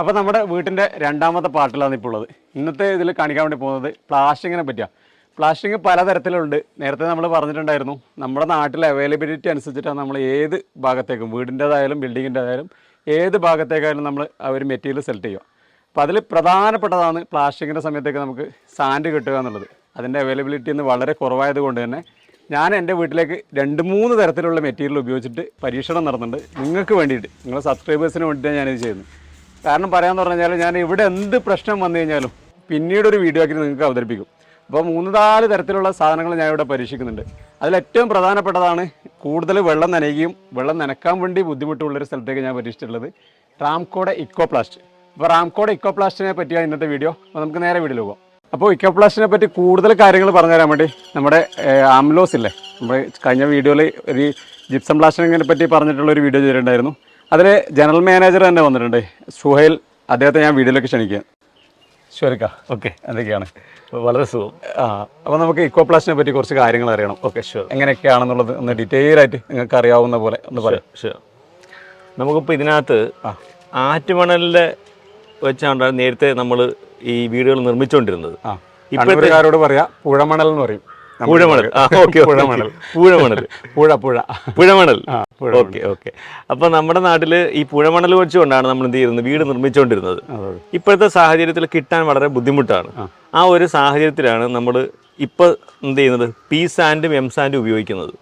അപ്പോൾ നമ്മുടെ വീട്ടിന്റെ രണ്ടാമത്തെ പാർട്ടിലാണ് ഇപ്പോൾ ഉള്ളത്. ഇന്നത്തെ ഇതിൽ കാണിക്കാൻ വേണ്ടി പോകുന്നത് പ്ലാസ്റ്റിങ്ങിനെ പറ്റിയാണ് പ്ലാസ്റ്റിക് പലതരത്തിലുണ്ട്. നേരത്തെ നമ്മൾ പറഞ്ഞിട്ടുണ്ടായിരുന്നു നമ്മുടെ നാട്ടിലെ അവൈലബിലിറ്റി അനുസരിച്ചിട്ടാണ് നമ്മൾ ഏത് ഭാഗത്തേക്കും വീടിന്റേതായാലും ബിൽഡിങ്ങിന്റെതായാലും ഏത് ഭാഗത്തേക്കായാലും നമ്മൾ ഒരു മെറ്റീരിയൽ സെലക്ട് ചെയ്യുക. അപ്പോൾ അതിൽ പ്രധാനപ്പെട്ടതാണ് പ്ലാസ്റ്റിക്കിന്റെ സമയത്തേക്ക് നമുക്ക് സാൻഡ് കിട്ടുക എന്നുള്ളത്. അതിന്റെ അവൈലബിലിറ്റി ഇന്ന് വളരെ കുറവായതുകൊണ്ട് തന്നെ ഞാൻ എന്റെ വീട്ടിലേക്ക് രണ്ട് മൂന്ന് തരത്തിലുള്ള മെറ്റീരിയൽ ഉപയോഗിച്ചിട്ട് പരീക്ഷണം നടത്തുന്നുണ്ട് നിങ്ങൾക്ക് വേണ്ടിയിട്ട് നിങ്ങളുടെ സബ്സ്ക്രൈബേഴ്സിന് വേണ്ടിയിട്ടാണ് ഞാനിത് ചെയ്യുന്നത്. കാരണം പറയാമെന്ന് പറഞ്ഞു കഴിഞ്ഞാൽ ഞാൻ ഇവിടെ എന്ത് പ്രശ്നം വന്നു കഴിഞ്ഞാലും പിന്നീട് ഒരു വീഡിയോ ആക്കി നിങ്ങൾക്ക് അവതരിപ്പിക്കും. അപ്പോൾ മൂന്ന് നാല് തരത്തിലുള്ള സാധനങ്ങൾ ഞാൻ ഇവിടെ പരീക്ഷിക്കുന്നുണ്ട്. അതിൽ ഏറ്റവും പ്രധാനപ്പെട്ടതാണ് കൂടുതൽ വെള്ളം നനയുകയും വെള്ളം നനക്കാൻ വേണ്ടി ബുദ്ധിമുട്ടുള്ളൊരു സ്ഥലത്തേക്ക് ഞാൻ പരീക്ഷിച്ചിട്ടുള്ളത്. റാംകോടെ ഇക്കോ പ്ലാസ്റ്റ് അപ്പോൾ റാംകോടെ ഇക്കോ പ്ലാസ്റ്റിനെ പറ്റിയാണ് ഇന്നത്തെ വീഡിയോ അപ്പോൾ നമുക്ക് നേരെ വീട്ടിൽ പോകാം. അപ്പോൾ ഇക്കോ പ്ലാസ്റ്റിനെ പറ്റി കൂടുതൽ കാര്യങ്ങൾ പറഞ്ഞു തരാൻ വേണ്ടി നമ്മുടെ ആംലോസ് ഇല്ലേ? നമ്മൾ കഴിഞ്ഞ വീഡിയോയിൽ ഒരു ജിപ്സം പ്ലാസ്റ്റിനെ പറ്റി പറഞ്ഞിട്ടുള്ള ഒരു വീഡിയോ ചെയ്തിട്ടുണ്ടായിരുന്നു. അതിൽ ജനറൽ മാനേജർ തന്നെ വന്നിട്ടുണ്ട്. സുഹൈൽ അദ്ദേഹത്തെ ഞാൻ വീഡിയോയിലേക്ക് ക്ഷണിക്കാം. ശരിക്ക ഓക്കെ. എന്തൊക്കെയാണ്? വളരെ സുഖം. ആ അപ്പോൾ നമുക്ക് ഇക്കോ പ്ലാസ്റ്റിനെ പറ്റി കുറച്ച് കാര്യങ്ങൾ അറിയണം. ഓക്കെ ഷുവർ എങ്ങനെയൊക്കെയാണെന്നുള്ളത് ഒന്ന് ഡീറ്റെയിൽ ആയിട്ട് നിങ്ങൾക്ക് അറിയാവുന്ന പോലെ ഒന്ന് പറയാം. ഷുവർ നമുക്കിപ്പോൾ ഇതിനകത്ത് ആറ്റുമണലിന്റെ വെച്ചാണ് നേരത്തെ നമ്മൾ ഈ വീടുകൾ നിർമ്മിച്ചുകൊണ്ടിരുന്നത് ആ. കണ്ണൂരുകാരോട് പറയാ പുഴമണൽ എന്ന് പറയും. പൂഴമണൽ. ഓക്കെ പുഴമണൽ. പൂഴമണൽ. പുഴ പുഴ. പുഴമണൽ. Okay okay. അപ്പോൾ നമ്മുടെ നാട്ടിൽ ഈ പുഴമണൽ വെച്ചുകൊണ്ടാണ് നമ്മൾ എന്ത് ചെയ്യുന്നത്? വീട് നിർമ്മിച്ചുകൊണ്ടിരുന്നത് ഇപ്പോഴത്തെ സാഹചര്യത്തിൽ കിട്ടാൻ വളരെ ബുദ്ധിമുട്ടാണ്. ആ. ഒരു സാഹചര്യത്തിലാണ് നമ്മൾ ഇപ്പോൾ എന്ത് ചെയ്യുന്നത്? പി സാൻഡും എം സാൻഡും ഉപയോഗിക്കുന്നത്.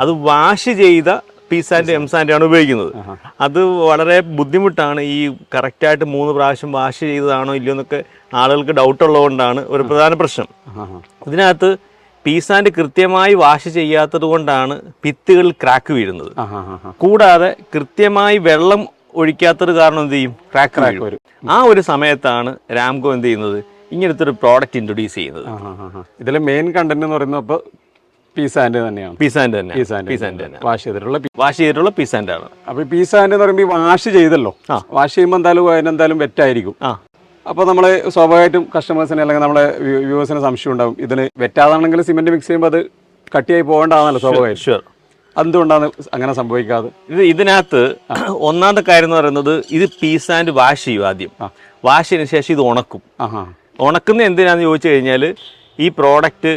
അത് വാഷ് ചെയ്ത പി സാൻഡ് എം സാൻഡാണ് ഉപയോഗിക്കുന്നത്. അത് വളരെ ബുദ്ധിമുട്ടാണ്. ഈ കറക്റ്റായിട്ട് മൂന്ന് പ്രാവശ്യം വാഷ് ചെയ്തതാണോ ഇല്ലയോ എന്നൊക്കെ ആളുകൾക്ക് ഡൗട്ട് ഉള്ളതുകൊണ്ടാണ് ഒരു പ്രധാന പ്രശ്നം. ഇതിനകത്ത് പി സാൻഡ് കൃത്യമായി വാഷ് ചെയ്യാത്തത് കൊണ്ടാണ് പിത്തുകൾ ക്രാക്ക് വീഴുന്നത്. കൂടാതെ കൃത്യമായി വെള്ളം ഒഴിക്കാത്തത് കാരണം എന്ത് ചെയ്യും? ക്രാക്ക് ക്രാക്ക് വരും. ആ ഒരു സമയത്താണ് രാംകോ എന്ത് ചെയ്യുന്നത്? ഇങ്ങനത്തെ ഒരു പ്രോഡക്റ്റ് ഇൻട്രൊഡ്യൂസ് ചെയ്യുന്നത്. ഇതിലെ മെയിൻ കണ്ടന്റ് എന്ന് പറയുന്നത് അപ്പോൾ പീ തന്നെയാണ്. പി സാൻഡ് തന്നെ പീ സാൻഡ് പി തന്നെ വാഷ് ചെയ്തിട്ടുള്ള വാഷ് ചെയ്തിട്ടുള്ള പി സാൻഡ് ആണ്. അപ്പോൾ ഈ പീ എന്ന് പറയുമ്പോൾ വാഷ് ചെയ്തല്ലോ. ആ. വാഷ് ചെയ്യുമ്പോൾ എന്തായാലും അതിനെന്തായാലും വെറ്റായിരിക്കും ആ. അപ്പോൾ നമ്മൾ സ്വാഭാവികമായിട്ടും കസ്റ്റമേഴ്സിന് അല്ലെങ്കിൽ നമ്മളെ വ്യൂവേഴ്സിന് സംശയം ഉണ്ടാവും. ഇതിന് വെറ്റാതാണെങ്കിൽ സിമെന്റ് മിക്സ് ചെയ്യുമ്പോൾ അത് കട്ടിയായി പോകേണ്ടതാണല്ലോ സ്വാഭാവികം ഷുവർ എന്തുകൊണ്ടാണ് അങ്ങനെ സംഭവിക്കാതെ? ഇത് ഇതിനകത്ത് ഒന്നാമത്തെ കാര്യം എന്ന് പറയുന്നത് ഇത് പീസ് ആൻഡ് വാഷ് ചെയ്യും ആദ്യം. വാഷ് ചെയ്തതിന് ശേഷം ഇത് ഉണക്കും. ഉണക്കുന്ന എന്തിനാന്ന് ചോദിച്ചു കഴിഞ്ഞാൽ ഈ പ്രോഡക്റ്റ്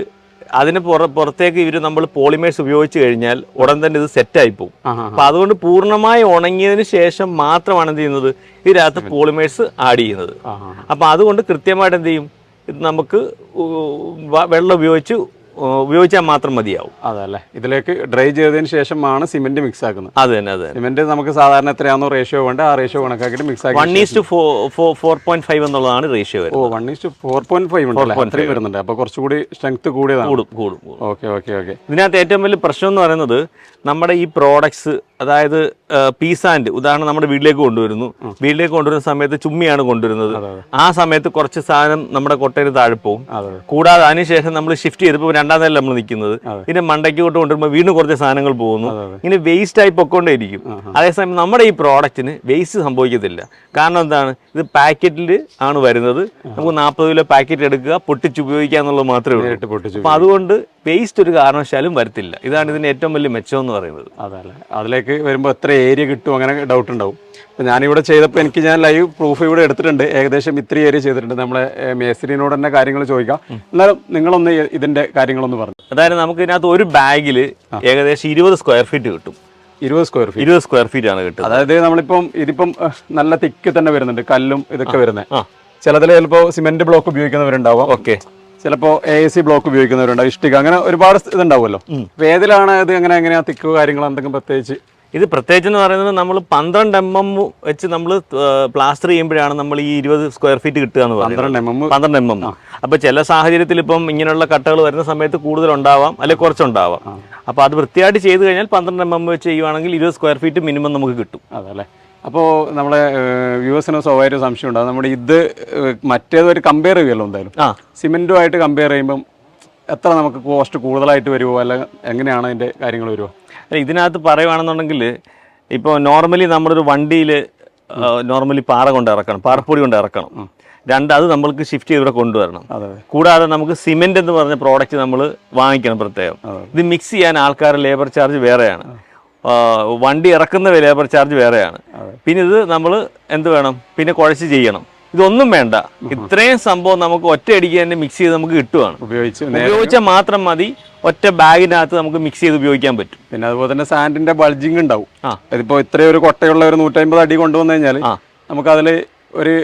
അതിന് പുറ പുറത്തേക്ക് ഇവർ നമ്മൾ പോളിമേഴ്സ് ഉപയോഗിച്ച് കഴിഞ്ഞാൽ ഉടൻ തന്നെ ഇത് സെറ്റായി പോകും. അപ്പൊ അതുകൊണ്ട് പൂർണമായി ഉണങ്ങിയതിന് ശേഷം മാത്രമാണ് എന്ത് ചെയ്യുന്നത്? ഇതിനകത്ത് പോളിമേഴ്സ് ആഡ് ചെയ്യുന്നത്. അപ്പൊ അതുകൊണ്ട് കൃത്യമായിട്ട് എന്ത് ചെയ്യും? ഇത് നമുക്ക് വെള്ളം ഉപയോഗിച്ച് ഉപയോഗിച്ചാൽ മാത്രം മതിയാവും. അതല്ലേ. ഇതിലേക്ക് ഡ്രൈ ചെയ്തതിന് ശേഷമാണ് സിമെന്റ് മിക്സ് ആക്കുന്നത് അത് തന്നെ അത് സിമെന്റ് നമുക്ക് സാധാരണ എത്രയാണോ റേഷ്യോ വേണ്ട. ആ റേഷ്യോ കണക്കാക്കിയിട്ട് മിക്സ് ആക്കി one is to four point five എന്നുള്ളതാണ് ratio oh one is to four point five ഉണ്ട് അല്ലേ? അത്രയും വരുന്നുണ്ട്. അപ്പോൾ കുറച്ചുകൂടി സ്ട്രെങ്ത് കൂടിയതാണ്. കൂടും കൂടും കൂടും. ഓക്കെ ഓക്കെ ഓക്കെ ഇതിനകത്ത് ഏറ്റവും വലിയ പ്രശ്നം എന്ന് പറയുന്നത് നമ്മുടെ ഈ പ്രോഡക്ട്സ് അതായത് പീസാൻഡ് ഉദാഹരണം നമ്മുടെ വീട്ടിലേക്ക് കൊണ്ടുവരുന്നു. വീട്ടിലേക്ക് കൊണ്ടുവരുന്ന സമയത്ത് ചുമ്മിയാണ് കൊണ്ടുവരുന്നത്. ആ സമയത്ത് കുറച്ച് സാധനം നമ്മുടെ കൊട്ടയിൽ താഴെ പോകും. കൂടാതെ അതിനുശേഷം നമ്മൾ ഷിഫ്റ്റ് ചെയ്തപ്പോൾ രണ്ടാം നില നമ്മൾ നിൽക്കുന്നത്. ഇതിന്റെ മണ്ടയ്ക്ക് കൊണ്ട് കൊണ്ടുവരുമ്പോൾ വീണ്ടും കുറച്ച് സാധനങ്ങൾ പോകുന്നു. ഇങ്ങനെ വേസ്റ്റ് ആയി പൊക്കോണ്ടേയിരിക്കും അതേസമയം നമ്മുടെ ഈ പ്രോഡക്റ്റിന് വേസ്റ്റ് സംഭവിക്കത്തില്ല. കാരണം എന്താണ്? ഇത് പാക്കറ്റിൽ ആണ് വരുന്നത്. നമുക്ക് നാൽപ്പത് കിലോ പാക്കറ്റ് എടുക്കുക പൊട്ടിച്ച് ഉപയോഗിക്കുക എന്നുള്ളത് മാത്രമേ ഉള്ളൂ. അപ്പൊ അതുകൊണ്ട് വേസ്റ്റ് ഒരു കാരണവശാലും വരത്തില്ല. ഇതാണ് ഇതിന്റെ ഏറ്റവും വലിയ മെച്ചം എന്ന് പറയുന്നത്. അതല്ലേ. അതിലേക്ക് വരുമ്പോൾ എത്ര ഏരിയ കിട്ടും അങ്ങനെ ഡൗട്ട് ഉണ്ടാവും. അപ്പം ഞാനിവിടെ ചെയ്തപ്പോൾ എനിക്ക് ഞാൻ ലൈവ് പ്രൂഫ് ഇവിടെ എടുത്തിട്ടുണ്ട്. ഏകദേശം ഇത്ര ഏരിയ ചെയ്തിട്ടുണ്ട്. നമ്മളെ മേസ്ത്രീനോട് തന്നെ കാര്യങ്ങൾ ചോദിക്കാം. എന്നാലും നിങ്ങളൊന്ന് ഇതിന്റെ ഇതിന്റെ കാര്യങ്ങളൊന്ന് പറഞ്ഞു. അതായത് നമുക്ക് ഇതിനകത്ത് ഒരു ബാഗിൽ ഏകദേശം ഇരുപത് സ്ക്വയർ ഫീറ്റ് കിട്ടും. ഇരുപത് സ്ക്വയർ ഫീറ്റ് ഇരുപത് സ്ക്വയർ ഫീറ്റ് ആണ് കിട്ടുന്നത്. അതായത് നമ്മളിപ്പം ഇതിപ്പം നല്ല തിക്ക് തന്നെ വരുന്നുണ്ട്. കല്ലും ഇതൊക്കെ വരുന്നത് ചിലതിൽ ചിലപ്പോൾ സിമെന്റ് ബ്ലോക്ക് ഉപയോഗിക്കുന്നവരുണ്ടാവും. ഓക്കെ. ചിലപ്പോൾ എ സി ബ്ലോക്ക് ഉപയോഗിക്കുന്നവരുണ്ടാവും ഇഷ്ടിക. അങ്ങനെ ഒരുപാട് ഇതുണ്ടാവുമല്ലോ. വേദിലാണ് ഏതിലാണ് ഇത് എങ്ങനെ എങ്ങനെയാ തിക്കോ കാര്യങ്ങൾ എന്തെങ്കിലും പ്രത്യേകിച്ച്? ഇത് പ്രത്യേകിച്ച് എന്ന് പറയുന്നത് നമ്മൾ പന്ത്രണ്ട് എം എം വെച്ച് നമ്മൾ പ്ലാസ്റ്റർ ചെയ്യുമ്പോഴാണ് നമ്മൾ ഈ ഇരുപത് സ്ക്വയർ ഫീറ്റ് കിട്ടുക എന്ന് പറയുന്നത്. പന്ത്രണ്ട് എം എം പന്ത്രണ്ട് എം എം അപ്പൊ ചില സാഹചര്യത്തിൽ ഇപ്പം ഇങ്ങനെയുള്ള കട്ടകൾ വരുന്ന സമയത്ത് കൂടുതൽ ഉണ്ടാവാം അല്ലെങ്കിൽ കുറച്ചുണ്ടാവാം അപ്പൊ അത് വൃത്തിയായിട്ട് ചെയ്ത് കഴിഞ്ഞാൽ പന്ത്രണ്ട് എം എം വെച്ച് ചെയ്യുവാണെങ്കിൽ ഇരുപത് സ്ക്വയർ ഫീറ്റ് മിനിമം നമുക്ക് കിട്ടും. അതല്ലേ അപ്പോൾ നമ്മളെ വ്യൂവേഴ്സിന് സ്വാഭാവിക സംശയം ഉണ്ടാകും നമ്മുടെ ഇത് മറ്റേതൊരു കമ്പയർ ചെയ്യുമല്ലോ എന്തായാലും. ആ. സിമെന്റുമായിട്ട് കമ്പയർ ചെയ്യുമ്പം എത്ര നമുക്ക് കോസ്റ്റ് കൂടുതലായിട്ട് വരുമോ? അല്ല എങ്ങനെയാണ് അതിന്റെ കാര്യങ്ങൾ വരുമോ അല്ല, ഇതിനകത്ത് പറയുവാണെന്നുണ്ടെങ്കിൽ ഇപ്പോൾ നോർമലി നമ്മളൊരു വണ്ടിയിൽ നോർമലി പാറ കൊണ്ട് ഇറക്കണം. പാറപ്പൊടി കൊണ്ട് ഇറക്കണം. രണ്ട് അത് നമ്മൾക്ക് ഷിഫ്റ്റ് ചെയ്ത് ഇവിടെ കൊണ്ടുവരണം. അതെ കൂടാതെ നമുക്ക് സിമെന്റ് എന്ന് പറഞ്ഞ പ്രോഡക്റ്റ് നമ്മൾ വാങ്ങിക്കണം പ്രത്യേകം. ഇത് മിക്സ് ചെയ്യാൻ ആൾക്കാർ ലേബർ ചാർജ് വേറെയാണ്. വണ്ടി ഇറക്കുന്ന ലേബർ ചാർജ് വേറെയാണ്. പിന്നെ ഇത് നമ്മൾ എന്ത് വേണം? പിന്നെ കുഴച്ച് ചെയ്യണം. ഇതൊന്നും വേണ്ട. ഇത്രയും സംഭവം നമുക്ക് ഒറ്റ അടിക്ക് തന്നെ മിക്സ് ചെയ്ത് നമുക്ക് കിട്ടുവാണ്. ഉപയോഗിച്ചാൽ മാത്രം മതി. ഒറ്റ ബാഗിനകത്ത് നമുക്ക് മിക്സ് ചെയ്ത് ഉപയോഗിക്കാൻ പറ്റും. പിന്നെ അതുപോലെ തന്നെ സാൻഡിന്റെ ബൾജിങ് ഉണ്ടാവും. അതിപ്പോ ഇത്രയും ഒരു കൊട്ടയുള്ള ഒരു നൂറ്റമ്പത് അടി കൊണ്ടുവന്നു കഴിഞ്ഞാൽ. നമുക്ക് അതിൽ ഒരു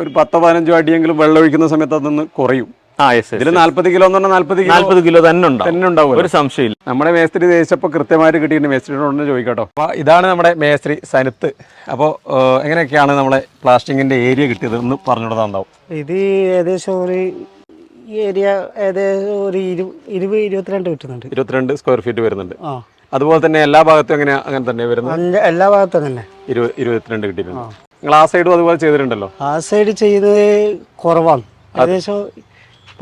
ഒരു പത്തോ പതിനഞ്ചോ അടിയെങ്കിലും വെള്ളം ഒഴിക്കുന്ന സമയത്ത് അതൊന്ന് കുറയും. ഇതിൽ നാല്പത് കിലോ എന്ന് പറഞ്ഞാൽ നാല്പത് കിലോ നാല്പത് കിലോ തന്നെ തന്നെ ഉണ്ടാവും ഒരു സംശയമില്ല. നമ്മുടെ മേസ്ത്രി ദേശപ്പൊ കൃത്യമായിട്ട് കിട്ടിയിട്ടുണ്ട്. മേസ്ത്രിയോട് ചോദിക്കട്ടോ. അപ്പോൾ ഇതാണ് നമ്മുടെ മേസ്ത്രി സനുത്ത്. അപ്പോൾ എങ്ങനെയൊക്കെയാണ് നമ്മുടെ പ്ലാസ്റ്റിക്കിന്റെ ഏരിയ കിട്ടിയത്? എന്ന് പറഞ്ഞുകൊടുത്താണ്ടാവും. ഇത് ഏകദേശം ഒരു ഈ ഏരിയ ഏകദേശം ഒരു ഇരു ഇരുപത് ഇരുപത്തിരണ്ട് കിട്ടുന്നുണ്ട്. ഇരുപത്തിരണ്ട് സ്ക്വയർ ഫീറ്റ് വരുന്നുണ്ട്. അതുപോലെ തന്നെ എല്ലാ ഭാഗത്തും എങ്ങനെ അങ്ങനെ തന്നെ വരുന്നത്? എല്ലാ ഭാഗത്തും തന്നെ. ഇരുപത് ഇരുപത്തിരണ്ട് കിട്ടിയിട്ടുണ്ട്. നിങ്ങൾ ആ സൈഡും അതുപോലെ ചെയ്തിട്ടുണ്ടല്ലോ. ആ സൈഡ് ചെയ്തത് കുറവാണ്. ഏകദേശം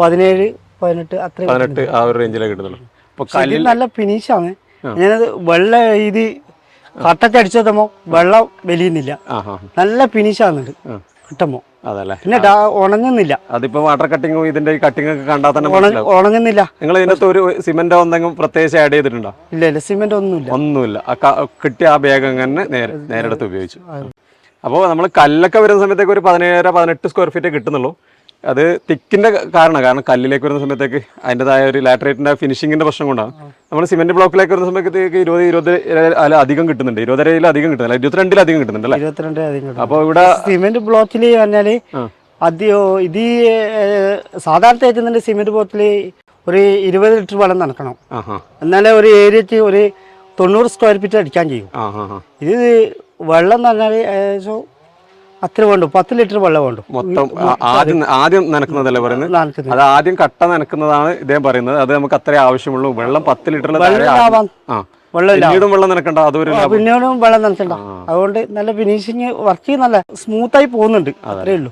പതിനേഴ് പതിനെട്ട് അത്ര പതിനെട്ട് ആ ഒരു റേഞ്ചിലേ കിട്ടുന്നുള്ളൂ. അപ്പോൾ ഇത് നല്ല ഫിനിഷാണ് ഞാനത് വെള്ള ഇത് കട്ടൊക്കെ അടിച്ചെത്തുമ്പോ വെള്ളം വലിയുന്നില്ല. നല്ല ഫിനിഷാണ് കിട്ടുമ്പോ. അതല്ലേ? പിന്നെ ഉണങ്ങുന്നില്ല. അതിപ്പോ വാട്ടർ കട്ടിങ്ങും ഇതിന്റെ ഈ കട്ടിങ് ഒക്കെ കണ്ടാൽ തന്നെ ഉണങ്ങുന്നില്ല. നിങ്ങൾ ഇതിനകത്ത് ഒരു സിമെന്റോ എന്തെങ്കിലും പ്രത്യേകിച്ച് ആഡ് ചെയ്തിട്ടുണ്ടോ? ഇല്ല ഇല്ല. സിമെന്റ് ഒന്നുമില്ല. ഒന്നുമില്ല. കിട്ടിയ ആ ബാഗ് അങ്ങനെ നേരെ നേരെടുത്ത് ഉപയോഗിച്ചു. അപ്പോൾ നമ്മൾ കല്ലൊക്കെ വരുന്ന സമയത്തേക്ക് ഒരു പതിനേഴര പതിനെട്ട് സ്ക്വയർ ഫീറ്റ് കിട്ടുന്നുള്ളൂ. അത് തിക്കിന്റെ കാരണം കാരണം കല്ലിലേക്ക് വരുന്ന സമയത്തേക്ക് അതിന്റെതായ ഒരു ലാറ്ററേറ്റിന്റെ ഫിനിഷിങ്ങിന്റെ പ്രശ്നം കൊണ്ടാണ്. നമ്മൾ സിമെന്റ് ബ്ലോക്കിലേക്ക് വരുന്ന സമയത്തേക്ക് ഇരുപത് ഇരുപത് അല്ല അധികം കിട്ടുന്നുണ്ട്. ഇരുപതരയിൽ അധികം കിട്ടുന്നില്ല ഇരുപത്തിരണ്ടിൽ അധികം കിട്ടുന്നുണ്ട് അല്ലേ? ഇരുപത്തിരണ്ട് അധികം കിട്ടും അപ്പോൾ ഇവിടെ സിമെന്റ് ബ്ലോക്കിൽ പറഞ്ഞാൽ അധികം ഇത് സാധാരണ തേക്കുന്നുണ്ട് സിമെന്റ് ബ്ലോക്കിൽ ഒരു ഇരുപത് ലിറ്റർ വെള്ളം നടക്കണം എന്നാലേ ഒരു ഏരിയക്ക് ഒരു തൊണ്ണൂറ് സ്ക്വയർ ഫീറ്റ് അടിക്കാൻ ചെയ്യും ഇത് വെള്ളം എന്ന് പറഞ്ഞാൽ ഏകദേശം അത്ര വേണ്ടു പത്ത് ലിറ്റർ വെള്ളം വേണ്ടു. മൊത്തം ആദ്യം ആദ്യം നനക്കുന്നതല്ലേ പറയുന്നത്? അത് ആദ്യം കട്ട നനക്കുന്നതാണ് ഇദ്ദേഹം പറയുന്നത്. അത് നമുക്ക് അത്ര ആവശ്യമുള്ളൂ. വെള്ളം പത്ത് ലിറ്ററിൽ വെള്ളം പിന്നീടും നനക്കണ്ട. അതൊരു പിന്നീടും വെള്ളം നനച്ചണ്ട. അതുകൊണ്ട് നല്ല ഫിനിഷിങ് വർക്ക് നല്ല സ്മൂത്തായി പോകുന്നുണ്ട്. അത്രേ ഉള്ളൂ.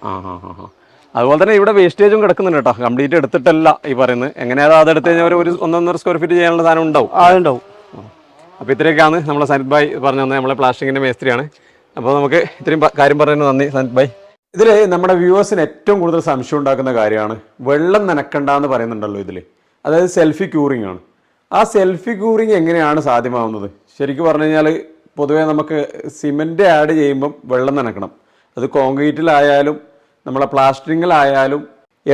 അതുപോലെ തന്നെ ഇവിടെ വേസ്റ്റേജും കിടക്കുന്നുണ്ട് കേട്ടോ. കംപ്ലീറ്റ് എടുത്തിട്ടല്ല ഈ പറയുന്നത്. എങ്ങനെയാ അത് എടുത്തു കഴിഞ്ഞാൽ ഒരു ഒന്നൊന്നര സ്ക്വയർ ഫീറ്റ് ചെയ്യാനുള്ള സാധനം ഉണ്ടാവും. അതുണ്ടാവും അപ്പോൾ ഇത്രയൊക്കെയാണ് നമ്മളെ സനിത് ഭായ് പറഞ്ഞു തന്നെ നമ്മളെ പ്ലാസ്റ്റിക്കിന്റെ മേസ്ത്രിയാണ്. അപ്പോൾ നമുക്ക് ഇത്രയും കാര്യം പറഞ്ഞു നന്ദി. സനത് ബൈ. ഇതിൽ നമ്മുടെ വ്യൂവേഴ്സിന് ഏറ്റവും കൂടുതൽ സംശയം ഉണ്ടാക്കുന്ന കാര്യമാണ് വെള്ളം നനക്കണ്ട എന്ന് പറയുന്നുണ്ടല്ലോ ഇതിൽ അതായത് സെൽഫി ക്യൂറിംഗ് ആണ്. ആ സെൽഫി ക്യൂറിംഗ് എങ്ങനെയാണ് സാധ്യമാവുന്നത്? ശരിക്കും പറഞ്ഞു കഴിഞ്ഞാൽ പൊതുവേ നമുക്ക് സിമെന്റ് ആഡ് ചെയ്യുമ്പം വെള്ളം നനക്കണം. അത് കോൺക്രീറ്റിലായാലും നമ്മളെ പ്ലാസ്റ്ററിങ്ങിലായാലും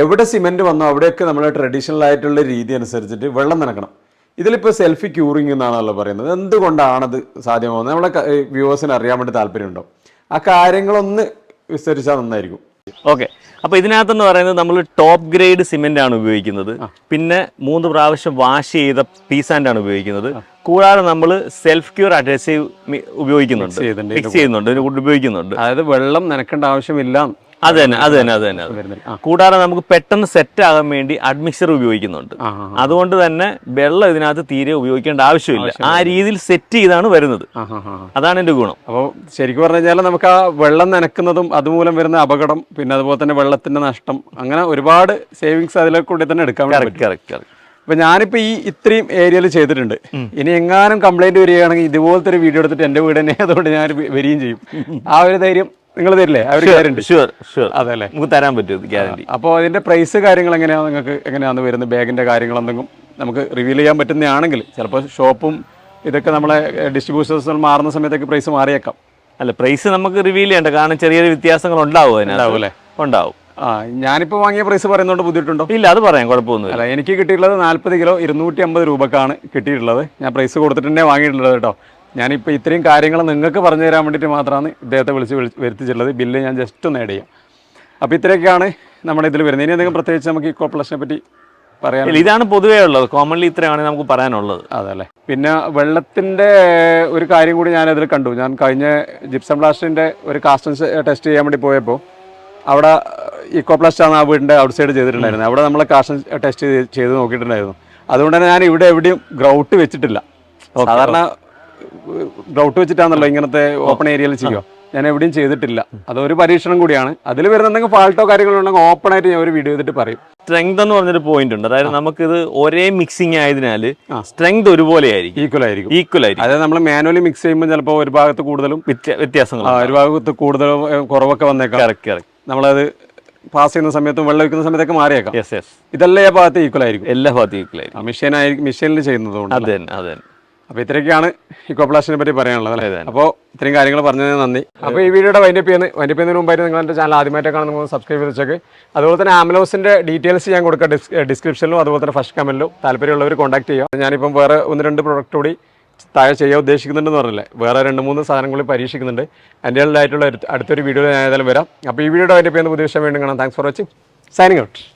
എവിടെ സിമെന്റ് വന്നോ അവിടെയൊക്കെ നമ്മൾ ട്രഡീഷണൽ ആയിട്ടുള്ള രീതി അനുസരിച്ചിട്ട് വെള്ളം നനക്കണം. ഇതിലിപ്പോൾ സെൽഫി ക്യൂറിംഗ് എന്നാണല്ലോ പറയുന്നത്. എന്തുകൊണ്ടാണത് സാധ്യമാകുന്നത്? നമ്മളെ വ്യൂവേഴ്സിന് അറിയാൻ വേണ്ടി താല്പര്യമുണ്ടോ? ആ കാര്യങ്ങളൊന്ന് വിസ്തരിച്ചാൽ നന്നായിരിക്കും. ഓക്കെ. അപ്പോൾ ഇതിനകത്തെന്ന് പറയുന്നത് നമ്മൾ ടോപ്പ് ഗ്രേഡ് സിമെന്റ് ആണ് ഉപയോഗിക്കുന്നത്. പിന്നെ മൂന്ന് പ്രാവശ്യം വാഷ് ചെയ്ത പീസാന്റ് ആണ് ഉപയോഗിക്കുന്നത്. കൂടാതെ നമ്മൾ സെൽഫ് ക്യൂർ അഡ്രസീവ് ഉപയോഗിക്കുന്നുണ്ട്. മിക്സ് ചെയ്യുന്നുണ്ട്. ഉപയോഗിക്കുന്നുണ്ട്. അതായത് വെള്ളം നനക്കേണ്ട ആവശ്യമില്ല. അത് തന്നെ അത് തന്നെ അത് തന്നെ. കൂടാതെ നമുക്ക് പെട്ടെന്ന് സെറ്റ് ആകാൻ വേണ്ടി അഡ്മിക്സർ ഉപയോഗിക്കുന്നുണ്ട്. അതുകൊണ്ട് തന്നെ വെള്ളം ഇതിനകത്ത് തീരെ ഉപയോഗിക്കേണ്ട ആവശ്യമില്ല. ആ രീതിയിൽ സെറ്റ് ചെയ്താണ് വരുന്നത്. അതാണ് എന്റെ ഗുണം. അപ്പോൾ ശരിക്കും പറഞ്ഞു കഴിഞ്ഞാൽ നമുക്ക് ആ വെള്ളം നനക്കുന്നതും അതുമൂലം വരുന്ന അപകടം പിന്നെ അതുപോലെ തന്നെ വെള്ളത്തിന്റെ നഷ്ടം അങ്ങനെ ഒരുപാട് സേവിങ്സ് അതിലെ കൂടി തന്നെ എടുക്കാൻ കറക്റ്റ് അപ്പൊ ഞാനിപ്പോ ഈ ഇത്രയും ഏരിയയിൽ ചെയ്തിട്ടുണ്ട്. ഇനി എങ്ങാനും കംപ്ലൈന്റ് വരികയാണെങ്കിൽ ഇതുപോലത്തെ ഒരു വീഡിയോ എടുത്തിട്ട് എന്റെ വീട് തന്നെ അതുകൊണ്ട് ഞാൻ വരികയും ചെയ്യും. ആ ഒരു ധൈര്യം നിങ്ങൾ തരില്ലേ? അവർ ഗ്യാരണ്ടി ഷുവർ ഷുവർ അതെ അല്ലേ നമുക്ക് തരാൻ പറ്റും ഗ്യാരണ്ടി അപ്പോൾ അതിന്റെ പ്രൈസ് കാര്യങ്ങൾ എങ്ങനെയാണ് നിങ്ങൾക്ക് എങ്ങനെയാണ് വരുന്നത്? ബാഗിന്റെ കാര്യങ്ങൾ എന്തെങ്കിലും നമുക്ക് റിവീൽ ചെയ്യാൻ പറ്റുന്നതാണെങ്കിൽ ചിലപ്പോൾ ഷോപ്പും ഇതൊക്കെ നമ്മളെ ഡിസ്ട്രിബ്യൂട്ടേഴ്സ് മാറുന്ന സമയത്തൊക്കെ പ്രൈസ് മാറിയേക്കാം. അല്ല പ്രൈസ് നമുക്ക് റിവീൽ ചെയ്യണ്ട. കാരണം ചെറിയ ചെറിയ വ്യത്യാസങ്ങൾ ഉണ്ടാവും ഉണ്ടാവും അല്ലേ? ഉണ്ടാവും. ആ ഞാനിപ്പോൾ വാങ്ങിയ പ്രൈസ് പറയുന്നതുകൊണ്ട് ബുദ്ധിമുട്ടുണ്ടോ? ഇല്ല അത് പറയാം. കുഴപ്പമൊന്നുമില്ല. അല്ല എനിക്ക് കിട്ടിയിട്ടുള്ളത് നാൽപ്പത് കിലോ ഇരുന്നൂറ്റി അമ്പത് രൂപക്കാണ് കിട്ടിയിട്ടുള്ളത്. ഞാൻ പ്രൈസ് കൊടുത്തിട്ട് തന്നെ വാങ്ങിയിട്ടുള്ളത് കേട്ടോ. ഞാനിപ്പോൾ ഇത്രയും കാര്യങ്ങൾ നിങ്ങൾക്ക് പറഞ്ഞു തരാൻ വേണ്ടിയിട്ട് മാത്രമാണ് ഇദ്ദേഹത്തെ വിളിച്ച് വരുത്തിച്ചിട്ടുള്ളത്. ബില്ല് ഞാൻ ജസ്റ്റ് ഒന്ന് ആഡ് ചെയ്യാം. അപ്പോൾ ഇത്രയൊക്കെയാണ് നമ്മുടെ ഇതിൽ വരുന്നത്. ഇനി എന്തെങ്കിലും പ്രത്യേകിച്ച് നമുക്ക് ഈ കോർപ്പറേഷനെ പറ്റി പറയാൻ ഇതാണ് പൊതുവേ ഉള്ളത്. കോമൺലി ഇത്രയാണ് നമുക്ക് പറയാനുള്ളത്. അതല്ലേ? പിന്നെ വെള്ളത്തിന്റെ ഒരു കാര്യം കൂടി ഞാൻ അതിൽ കണ്ടു. ഞാൻ കഴിഞ്ഞ ജിപ്സം പ്ലാസ്റ്റിന്റെ ഒരു കാസ്റ്റൻസ് ടെസ്റ്റ് ചെയ്യാൻ വേണ്ടി പോയപ്പോൾ അവിടെ ഇക്കോ പ്ലാസ്റ്റ് ആണ് ആ വീടിന്റെ ഔട്ട് സൈഡ് ചെയ്തിട്ടുണ്ടായിരുന്നത്. അവിടെ നമ്മൾ കാസ്റ്റൻ ടെസ്റ്റ് ചെയ്ത് ചെയ്ത് നോക്കിയിട്ടുണ്ടായിരുന്നു. അതുകൊണ്ട് തന്നെ ഞാൻ ഇവിടെ എവിടെയും ഗ്രൗട്ട് വെച്ചിട്ടില്ല. സാധാരണ ഗ്രൗട്ട് വെച്ചിട്ടാണല്ലോ ഇങ്ങനത്തെ ഓപ്പൺ ഏരിയയിൽ ചെയ്യുക. ഞാൻ എവിടെയും ചെയ്തിട്ടില്ല. അതൊരു പരീക്ഷണം കൂടിയാണ്. അതിൽ വരുന്ന എന്തെങ്കിലും ഫാൾട്ടോ കാര്യങ്ങളോ ഉണ്ടെങ്കിൽ ഓപ്പൺ ആയിട്ട് ഞാൻ ഒരു വീഡിയോ ചെയ്തിട്ട് പറയും. സ്ട്രെങ്ത് എന്ന് പറഞ്ഞൊരു പോയിന്റ് ഉണ്ട്. അതായത് നമുക്കിത് ഒരേ മിക്സിംഗ് ആയതിനാൽ സ്ട്രെങ്ത് ഒരുപോലെ ആയിരിക്കും ഈക്വൽ ആയിരിക്കും. ഈക്വൽ ആയിരിക്കും. അതായത് നമ്മൾ മാനുവലി മിക്സ് ചെയ്യുമ്പോൾ ചിലപ്പോൾ ഒരു ഭാഗത്ത് കൂടുതലും വ്യത്യ- വ്യത്യാസങ്ങൾ ഒരു ഭാഗത്ത് കൂടുതൽ കുറവൊക്കെ വന്നേക്കാം. നമ്മളത് പാസ് ചെയ്യുന്ന സമയത്തും വെള്ളം ഒഴിക്കുന്ന സമയത്തൊക്കെ മാറിയേക്കാം. ഇതെല്ലാം ഭാഗത്ത് ഈക്വൽ ആയിരിക്കും. എല്ലാ ഭാഗത്തും ഈക്വൽ ആയിരിക്കും. മെഷീൻ ആയിരിക്കും മെഷീനിൽ ചെയ്യുന്നതുകൊണ്ട് അതെ അത് അപ്പോൾ ഇത്രയൊക്കെയാണ് ഇക്കോപ്ലാസ്റ്റിനെ പറ്റി പറയാനുള്ളത് അല്ലേ? അപ്പോൾ ഇത്രയും കാര്യങ്ങൾ പറഞ്ഞതിന് നന്ദി. അപ്പോൾ ഈ വീഡിയോയുടെ വൈൻഡപ്പ് ചെയ്യുന്നത് വൈൻഡപ്പ് ചെയ്യുന്നതിന് മുമ്പായിട്ട് നിങ്ങൾ എന്റെ ചാനൽ ആദ്യമായിട്ടൊക്കെ നിങ്ങൾ സബ്സ്ക്രൈബ് ചെയ്ത് വെച്ചേക്ക്. അതുപോലെ തന്നെ ആംബുലൻസിന്റെ ഡീറ്റെയിൽസ് ഞാൻ കൊടുക്കുക ഡിസ്ക്രിപ്ഷനിലും അതുപോലെ തന്നെ ഫസ്റ്റ് കമന്റിലും താല്പര്യമുള്ളവർ കോൺടാക്ട് ചെയ്യുക. ഞാനിപ്പം വേറെ ഒന്ന് രണ്ട് പ്രൊഡക്റ്റ് കൂടി താഴെ ചെയ്യാൻ ഉദ്ദേശിക്കുന്നുണ്ടെന്ന് പറഞ്ഞില്ലേ? വേറെ രണ്ട് മൂന്ന് സാധനങ്ങൾ പരീക്ഷിക്കുന്നുണ്ട്. അതിന്റെ ആയിട്ടുള്ള അടുത്തൊരു വീഡിയോ ഞാൻ ഏതായാലും വരാം. അപ്പോൾ ഈ വീഡിയോയുടെ വൈൻഡപ്പ് ചെയ്യുന്ന പുതിയ വിഷയം വീണ്ടും കാണാം. Thanks for watching signing out